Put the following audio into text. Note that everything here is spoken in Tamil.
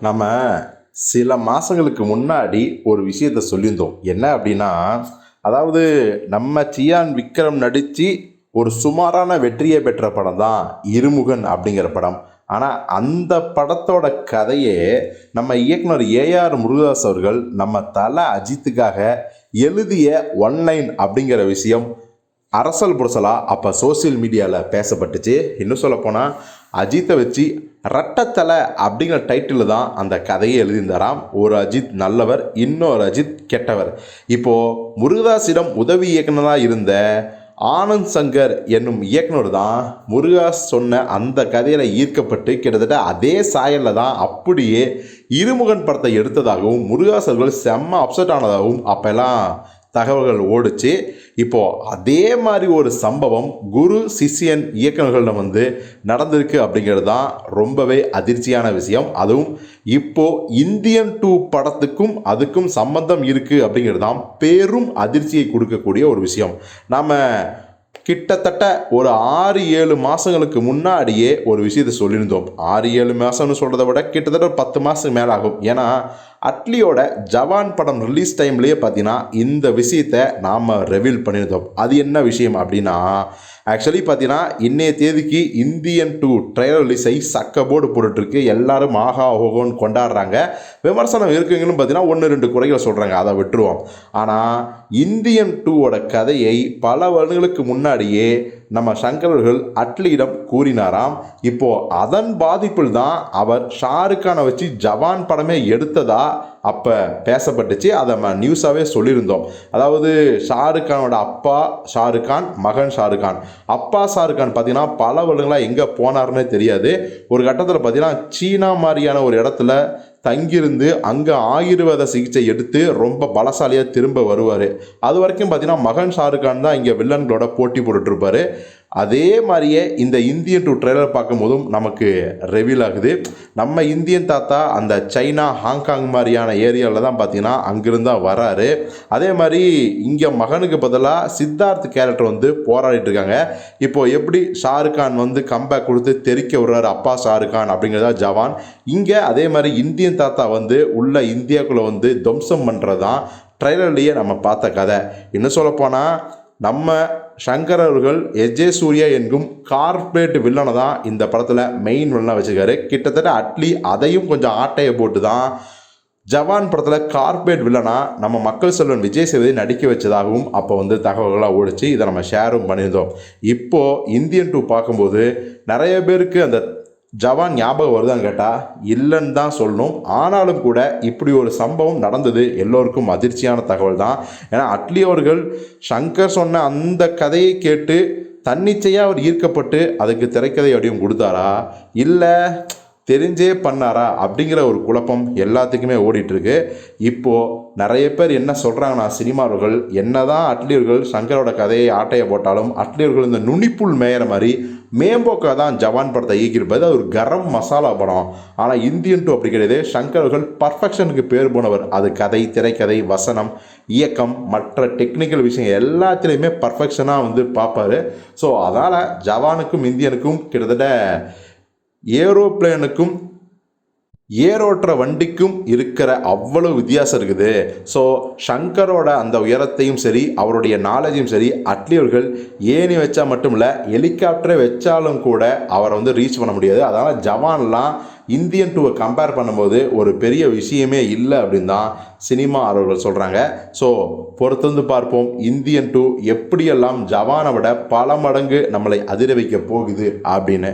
நம்ம சில மாதங்களுக்கு முன்னாடி ஒரு விஷயத்த சொல்லியிருந்தோம். என்ன அப்படின்னா அதாவது நம்ம சியான் விக்ரம் நடித்து ஒரு சுமாரான வெற்றியை பெற்ற படம் தான் இருமுகன் அப்படிங்கிற படம். ஆனால் அந்த படத்தோட கதையே நம்ம இயக்குனர் ஏஆர் முருகதாஸ் அவர்கள் நம்ம தலை அஜித்துக்காக எழுதிய ஒன்லைன் அப்படிங்கிற விஷயம் அரசல் புரசலாக அப்போ சோஷியல் மீடியாவில் பேசப்பட்டுச்சு. இன்னும் சொல்லப்போனால் அஜித்தை வச்சு ரட்டத்தலை அப்படிங்கிற டைட்டில் தான் அந்த கதையை எழுதியிருந்தாராம். ஒரு அஜித் நல்லவர் இன்னொரு அஜித் கெட்டவர். இப்போது முருகதாஸிடம் உதவி இயக்குனராக இருந்த ஆனந்த் சங்கர் என்னும் இயக்குனர் தான் முருகாஸ் சொன்ன அந்த கதையில் ஈர்க்கப்பட்டு கிட்டத்தட்ட அதே சாயலில் தான் அப்படியே இருமுகன் படத்தை எடுத்ததாகவும் முருகாஸ் அவர்கள் செம்ம அப்செட் ஆனதாகவும் அப்போல்லாம் தகவல்கள் ஓடுச்சு. இப்போது அதே மாதிரி ஒரு சம்பவம் குரு சிஷ்யன் இயக்குநர்களிடம் வந்து நடந்திருக்கு அப்படிங்கிறது தான் ரொம்பவே அதிர்ச்சியான விஷயம். அதுவும் இப்போது இந்தியன் டூ படத்துக்கும் அதுக்கும் சம்பந்தம் இருக்குது அப்படிங்கிறது தான் பெரும் அதிர்ச்சியை கொடுக்கக்கூடிய ஒரு விஷயம். நாம் கிட்டத்தட்ட ஒரு ஆறு ஏழு மாதங்களுக்கு முன்னாடியே ஒரு விஷயத்தை சொல்லியிருந்தோம். ஆறு ஏழு மாதம்னு சொல்கிறத விட கிட்டத்தட்ட ஒரு பத்து மாதத்துக்கு மேலே ஆகும் ஏன்னா அட்லியோட ஜவான் படம் ரிலீஸ் டைம்லேயே பார்த்தீங்கன்னா இந்த விஷயத்தை நாம் ரெவீல் பண்ணியிருந்தோம். அது என்ன விஷயம் அப்படின்னா ஆக்சுவலி பார்த்தீங்கன்னா இன்றைய தேதிக்கு இந்தியன் டூ ட்ரைலர் ரிலீஸை சக்க போர்டு போட்டுட்ருக்கு. எல்லாரும் ஆஹா ஓஹோன்னு கொண்டாடுறாங்க. விமர்சனம் இருக்குங்கன்னு பார்த்தீங்கன்னா ஒன்று ரெண்டு குறைகள் சொல்கிறாங்க அதை விட்டுருவோம். ஆனால் இந்தியன் டூவோட கதையை பல வருடங்களுக்கு முன்னாடியே நம்ம சங்கரர்கள் அட்லியிடம் கூறினாராம் இப்போ அதன் பாதிப்பில் தான் அவர் ஷாருக்கானை வச்சு ஜவான் படமே எடுத்ததா? அப்போ பேசப்பட்டுச்சு. அதை நம்ம நியூஸாகவே சொல்லியிருந்தோம். அதாவது ஷாருக் கானோட அப்பா ஷாருக் கான் மகன் ஷாருக் கான். அப்பா ஷாருக் கான் பார்த்தீங்கன்னா பல வருடங்களாக எங்கே போனார்னே தெரியாது. ஒரு கட்டத்தில் பார்த்தீங்கன்னா சீனா மாதிரியான ஒரு இடத்துல தங்கியிருந்து அங்கே ஆயுர்வேத சிகிச்சை எடுத்து ரொம்ப பலசாலியாக திரும்ப வருவார். அது வரைக்கும் பார்த்தீங்கன்னா மகன் ஷாருக் கான் தான் இங்கே வில்லன்களோட போட்டி போட்டுட்ருப்பாரு அதே மாதிரியே இந்த இந்தியன் டூ ட்ரெய்லர் பார்க்கும்போதும் நமக்கு ரெவீல் ஆகுது. நம்ம இந்தியன் தாத்தா அந்த சைனா ஹாங்காங் மாதிரியான ஏரியாவில் தான் பார்த்தீங்கன்னா அங்கிருந்து தான் வராரு. அதே மாதிரி இங்கே மகனுக்கு பதிலாக சித்தார்த் கேரக்டர் வந்து போராடிட்டு இருக்காங்க. இப்போது எப்படி ஷாருக்கான் வந்து கம்பேக் கொடுத்து தெரிக்க விடுறாரு அப்பா ஷாருக்கான் அப்படிங்கிறதா ஜவான். இங்கே அதே மாதிரி இந்தியன் தாத்தா வந்து உள்ள இந்தியாக்குள்ளே வந்து துவம்சம் பண்ணுறது தான் ட்ரெய்லர்லேயே நம்ம பார்த்த கதை. இன்னும் சொல்லப்போனால் நம்ம சங்கர் அவர்கள் எஜே சூர்யா என்கும் கார்பரேட் வில்லனை தான் இந்த படத்தில் மெயின் வில்லனாக வச்சுருக்காரு. கிட்டத்தட்ட அட்லி அதையும் கொஞ்சம் ஆட்டையை போட்டு தான் ஜவான் படத்தில் கார்பரேட் வில்லனா நம்ம மக்கள் செல்வன் விஜய் சேதுபதி நடிக்க வச்சதாகவும் அப்போ வந்து தகவல்களாக ஓடிச்சு. இதை நம்ம ஷேரும் பண்ணியிருந்தோம். இப்போது இந்தியன் டூ பார்க்கும்போது நிறைய பேருக்கு அந்த ஜவான் ஞாபகம் வருதான்னு கேட்டால் இல்லைன்னு தான் சொல்லணும். ஆனாலும் கூட இப்படி ஒரு சம்பவம் நடந்தது எல்லோருக்கும் அதிர்ச்சியான தகவல் தான் ஏன்னா அட்லி அவர்கள் சங்கர் சொன்ன அந்த கதையை கேட்டு தன்னிச்சையாக அவர் ஈர்க்கப்பட்டு அதுக்கு திரைக்கதை அப்படியும் கொடுத்தாரா? இல்லை தெரிஞ்சே பண்ணாரா அப்படிங்கிற ஒரு குழப்பம் எல்லாத்துக்குமே ஓடிட்டுருக்கு. இப்போது நிறைய பேர் என்ன சொல்கிறாங்கன்னா சினிமாவர்கள் என்ன தான் அட்லியர்கள் சங்கரோட கதையை ஆட்டையை போட்டாலும் அட்லியர்கள் இந்த நுனிப்புள் மேயிற மாதிரி மேம்போக்கா தான் ஜவான் படத்தை இயக்கியிருப்பது. அது ஒரு கரம் மசாலா படம். ஆனால் இந்தியன் டூ அப்படி கிடையாது. சங்கர்கள் பர்ஃபெக்ஷனுக்கு பேர் போனவர். அது கதை திரைக்கதை வசனம் இயக்கம் மற்ற டெக்னிக்கல் விஷயம் எல்லாத்துலேயுமே பர்ஃபெக்ஷனாக வந்து பார்ப்பாரு. ஸோ அதனால் ஜவானுக்கும் இந்தியனுக்கும் கிட்டத்தட்ட ஏரோப்ளேனுக்கும் ஏரோட்டுற வண்டிக்கும் இருக்கிற அவ்வளோ வித்தியாசம் இருக்குது. ஸோ ஷங்கரோட அந்த உயரத்தையும் சரி அவருடைய நாலேஜையும் சரி அட்லி அவர்கள் ஏணி வச்சா மட்டும் இல்லை ஹெலிகாப்டரை வச்சாலும் கூட அவரை வந்து ரீச் பண்ண முடியாது. அதனால் ஜவான்லாம் இந்தியன் டூவை கம்பேர் பண்ணும்போது ஒரு பெரிய விஷயமே இல்லை அப்படின்னு தான் சினிமா அவர்கள் சொல்கிறாங்க ஸோ பொறுத்திருந்து பார்ப்போம் இந்தியன் டூ எப்படியெல்லாம் ஜவானை விட பல மடங்கு நம்மளை அதிர வைக்க போகுது அப்படின்னு.